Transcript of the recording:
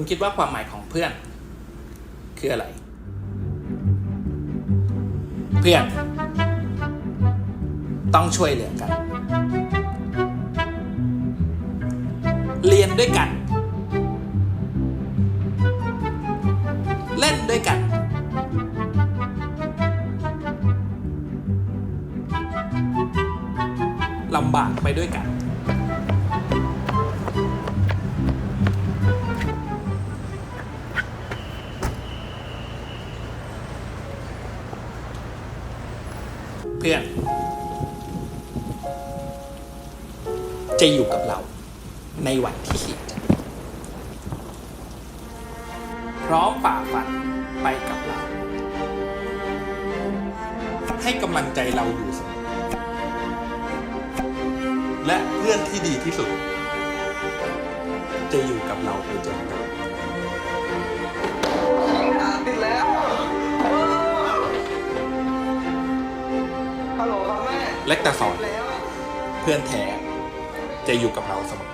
คุณคิดว่าความหมายของเพื่อน คืออะไร เพื่อน ต้องช่วยเหลือกัน เรียนด้วยกัน เล่นด้วยกัน ลำบากไปด้วยกัน เพื่อน จะอยู่กับเราในวันที่ขีดพร้อมฝ่าฟันไปกับเรา ให้กำลังใจเราอยู่เสมอและเพื่อนที่ดีที่สุด จะอยู่กับเราไปจน ฮัลโหลครับแม่และแต่สอนแล้วเพื่อนแท้จะอยู่กับเราเสมอ